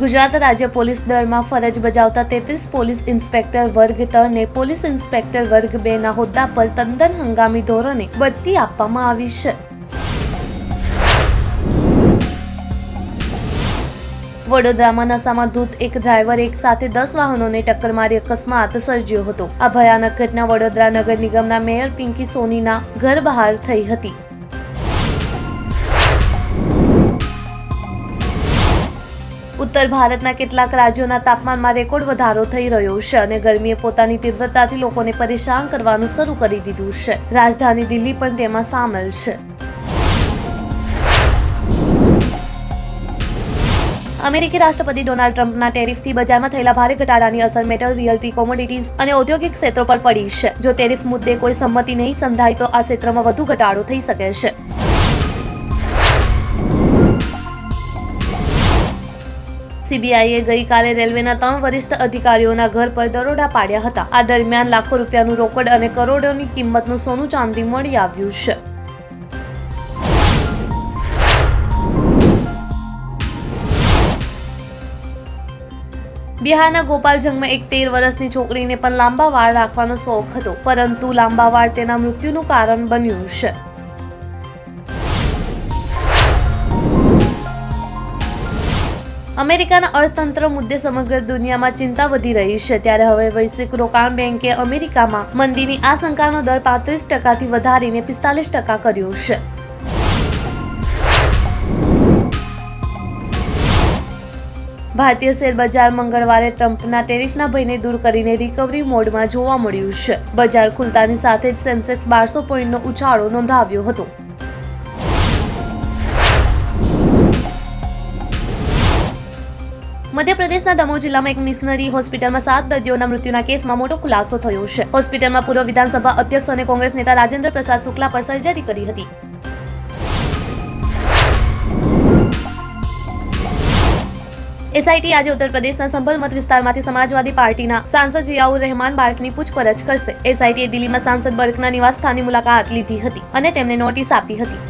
ગુજરાત રાજ્ય પોલીસ દળમાં ફરજ બજાવતા તેત્રીસ પોલીસ ઇન્સ્પેક્ટર વર્ગ ત્રણને પોલીસ ઇન્સ્પેક્ટર વર્ગ બે ના હોદ્દા પર તદ્દન હંગામી ધોરણે બઢતી આપવામાં આવી છે. વડોદરામાં નશામાં ધૂત એક ડ્રાઈવર એક સાથે દસ વાહનોને ટક્કર મારી અકસ્માત સર્જ્યો હતો. આ ભયાનક ઘટના વડોદરા નગર નિગમના મેયર પિંકી સોનીના ઘર બહાર થઈ હતી. ઉત્તર ભારતના કેટલાક રાજ્યોના તાપમાનમાં રેકોર્ડ વધારો થઈ રહ્યો છે અને ગરમીએ પોતાની તીવ્રતાથી લોકોને પરેશાન કરવાનું શરૂ કરી દીધું છે. રાજધાની દિલ્હી પણ તેમાં સામેલ છે. અમેરિકી રાષ્ટ્રપતિ ડોનાલ્ડ ટ્રમ્પના ટેરિફથી બજારમાં થયેલા ભારે ઘટાડાની અસર મેટલ, રિયલ્ટી, કોમોડિટીઝ અને ઔદ્યોગિક ક્ષેત્રો પર પડી છે. જો ટેરિફ મુદ્દે કોઈ સંમતિ નહીં સંધાય તો આ ક્ષેત્રમાં વધુ ઘટાડો થઈ શકે છે. સીબીઆઈએ ગઈકાલે રેલવેના ત્રણ વરિષ્ઠ અધિકારીઓના ઘર પર દરોડા પાડ્યા હતા. આ દરમિયાન લાખો રૂપિયાનું રોકડ અને કરોડોની કિંમતનું સોનું ચાંદી મળી આવ્યું છે. બિહારના ગોપાલજંગમાં એક તેર વર્ષની છોકરીને પણ લાંબા વાળ રાખવાનો શોખ હતો, પરંતુ લાંબા વાળ તેના મૃત્યુનું કારણ બન્યું છે. અમેરિકાના અર્થતંત્ર મુદ્દે સમગ્ર દુનિયામાં ચિંતા વધી રહી છે. ત્યારે હવે વૈશ્વિક રોકાણ બેંકે અમેરિકામાં મંદીની આશંકાનો દર પાંત્રીસ ટકાથી વધારીને પિસ્તાલીસ ટકા કર્યો છે. ભારતીય શેર બજાર મંગળવારે ટ્રમ્પના ટેરિફના ભયને દૂર કરીને રિકવરી મોડમાં જોવા મળ્યું છે. બજાર ખુલતાની સાથે જ સેન્સેક્સ બારસો પોઈન્ટનો ઉછાળો નોંધાવ્યો હતો. મધ્યપ્રદેશના દમોહ જિલ્લામાં એક મિશનરી હોસ્પિટલમાં સાત દર્દીઓના મૃત્યુના કેસમાં મોટો ખુલાસો થયો છે. હોસ્પિટલમાં પૂર્વ વિધાનસભા અધ્યક્ષ અને કોંગ્રેસ નેતા રાજેન્દ્ર પ્રસાદ શુક્લા પર સર્જરી કરી હતી. એસઆઈટી આજે ઉત્તર પ્રદેશના સંભલ મત વિસ્તારમાંથી સમાજવાદી પાર્ટીના સાંસદ જિયાઉર રહેમાન બાર્કની પૂછપરછ કરશે. એસઆઈટીએ દિલ્હીમાં સાંસદ બર્કના નિવાસ સ્થાનની મુલાકાત લીધી હતી અને તેમને નોટિસ આપી હતી.